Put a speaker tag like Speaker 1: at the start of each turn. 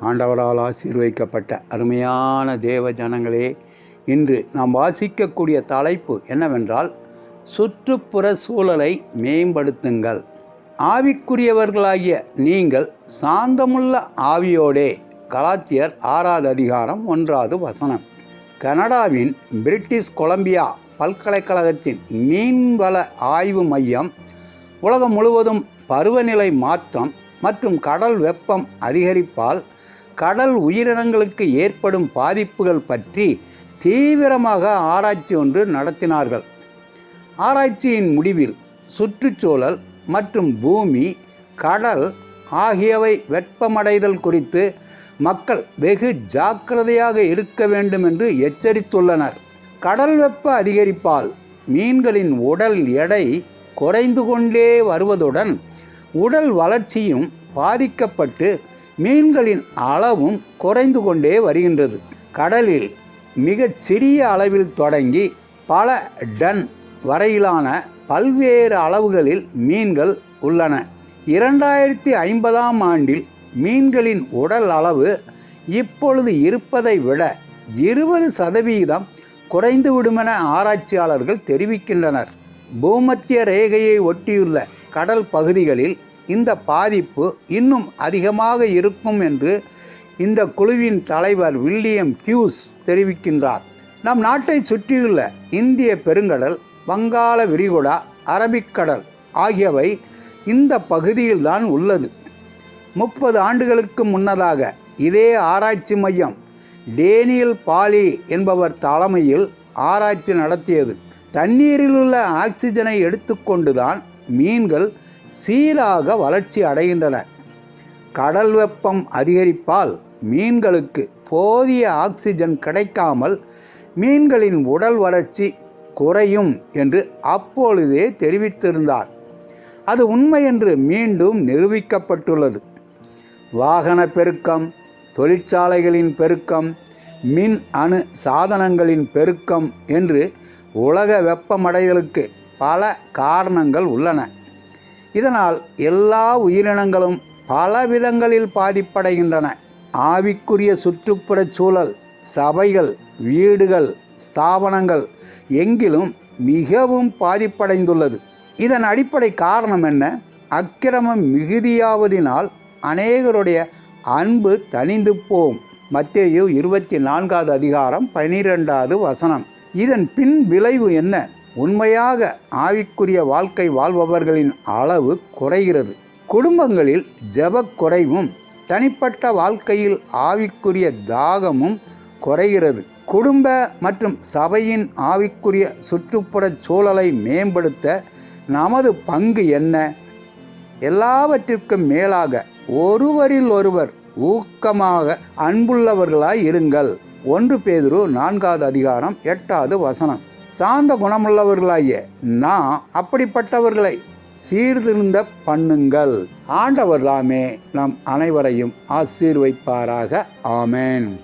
Speaker 1: ஆண்டவரால் ஆசீர்வதிக்கப்பட்ட அருமையான தேவ ஜனங்களே இன்று நாம் வாசிக்கக்கூடிய தலைப்பு என்னவென்றால் சுற்றுப்புற சூழலை மேம்படுத்துங்கள். ஆவிக்குரியவர்களாகிய நீங்கள் சாந்தமுள்ள ஆவியோடே கலாத்தியர் ஆறாவது அதிகாரம் ஒன்றாவது வசனம். கனடாவின் பிரிட்டிஷ் கொலம்பியா பல்கலைக்கழகத்தின் மீன்வள ஆய்வு மையம் உலகம் முழுவதும் பருவநிலை மாற்றம் மற்றும் கடல் வெப்பம் அதிகரிப்பால் கடல் உயிரினங்களுக்கு ஏற்படும் பாதிப்புகள் பற்றி தீவிரமாக ஆராய்ச்சி ஒன்று நடத்தினார்கள். ஆராய்ச்சியின் முடிவில் சுற்றுச்சூழல் மற்றும் பூமி கடல் ஆகியவை வெப்பமடைதல் குறித்து மக்கள் வெகு ஜாக்கிரதையாக இருக்க வேண்டும் என்று எச்சரித்துள்ளனர். கடல் வெப்ப அதிகரிப்பால் மீன்களின் உடல் எடை குறைந்து கொண்டே வருவதுடன் உடல் வளர்ச்சியும் பாதிக்கப்பட்டு மீன்களின் அளவும் குறைந்து கொண்டே வருகின்றது. கடலில் மிகச் சிறிய அளவில் தொடங்கி பல டன் வரையிலான பல்வேறு அளவுகளில் மீன்கள் உள்ளன. இரண்டாயிரத்தி ஐம்பதாம் ஆண்டில் மீன்களின் உடல் அளவு இப்பொழுது இருப்பதை விட இருபது சதவீதம் குறைந்துவிடுமென ஆராய்ச்சியாளர்கள் தெரிவிக்கின்றனர். பூமத்திய ரேகையை ஒட்டியுள்ள கடல் பகுதிகளில் இந்த பாதிப்பு இன்னும் அதிகமாக இருக்கும் என்று இந்த குழுவின் தலைவர் வில்லியம் கியூஸ் தெரிவிக்கின்றார். நம் நாட்டை சுற்றியுள்ள இந்திய பெருங்கடல் வங்காள விரிகுடா அரபிக்கடல் ஆகியவை இந்த பகுதியில்தான் உள்ளது. முப்பது ஆண்டுகளுக்கு முன்னதாக இதே ஆராய்ச்சி மையம் டேனியல் பாலி என்பவர் தலைமையில் ஆராய்ச்சி நடத்தியது. தண்ணீரில் உள்ள ஆக்சிஜனை எடுத்துக்கொண்டுதான் மீன்கள் சீராக வளர்ச்சி அடைகின்றன. கடல் வெப்பம் அதிகரிப்பால் மீன்களுக்கு போதிய ஆக்சிஜன் கிடைக்காமல் மீன்களின் உடல் வளர்ச்சி குறையும் என்று அப்பொழுதே தெரிவித்திருந்தார். அது உண்மை என்று மீண்டும் நிரூபிக்கப்பட்டுள்ளது. வாகன பெருக்கம் தொழிற்சாலைகளின் பெருக்கம் மின் அணு சாதனங்களின் பெருக்கம் என்று உலக வெப்பமடைதலுக்கு பல காரணங்கள் உள்ளன. இதனால் எல்லா உயிரினங்களும் பல விதங்களில் பாதிப்படைகின்றன. ஆவிக்குரிய சுற்றுப்புறச் சூழல் சபைகள் வீடுகள் ஸ்தாபனங்கள் எங்கிலும் மிகவும் பாதிப்படைந்துள்ளது. இதன் அடிப்படை காரணம் என்ன? அக்கிரமம் மிகுதியாவதினால் அநேகருடைய அன்பு தணிந்து போம். மத்தேயு இருபத்தி நான்காவது அதிகாரம் பனிரெண்டாவது வசனம். இதன் பின் விளைவு என்ன? உண்மையாக ஆவிக்குரிய வாழ்க்கை வாழ்பவர்களின் அளவு குறைகிறது. குடும்பங்களில் ஜெபக் குறைவும் தனிப்பட்ட வாழ்க்கையில் ஆவிக்குரிய தாகமும் குறைகிறது. குடும்ப மற்றும் சபையின் ஆவிக்குரிய சுற்றுப்புறச் சூழலை மேம்படுத்த நமது பங்கு என்ன? எல்லாவற்றிற்கும் மேலாக ஒருவரில் ஒருவர் ஊக்கமாக அன்புள்ளவர்களாய் இருங்கள். ஒன்று பேதுரு நான்காவது அதிகாரம் எட்டாவது வசனம். சார்ந்த குணமுள்ளவர்களாகிய நான் அப்படிப்பட்டவர்களை சீர்திருந்த பண்ணுங்கள். ஆண்டவர் தாமே நம் அனைவரையும் ஆசீர்வைப்பாராக. ஆமேன்.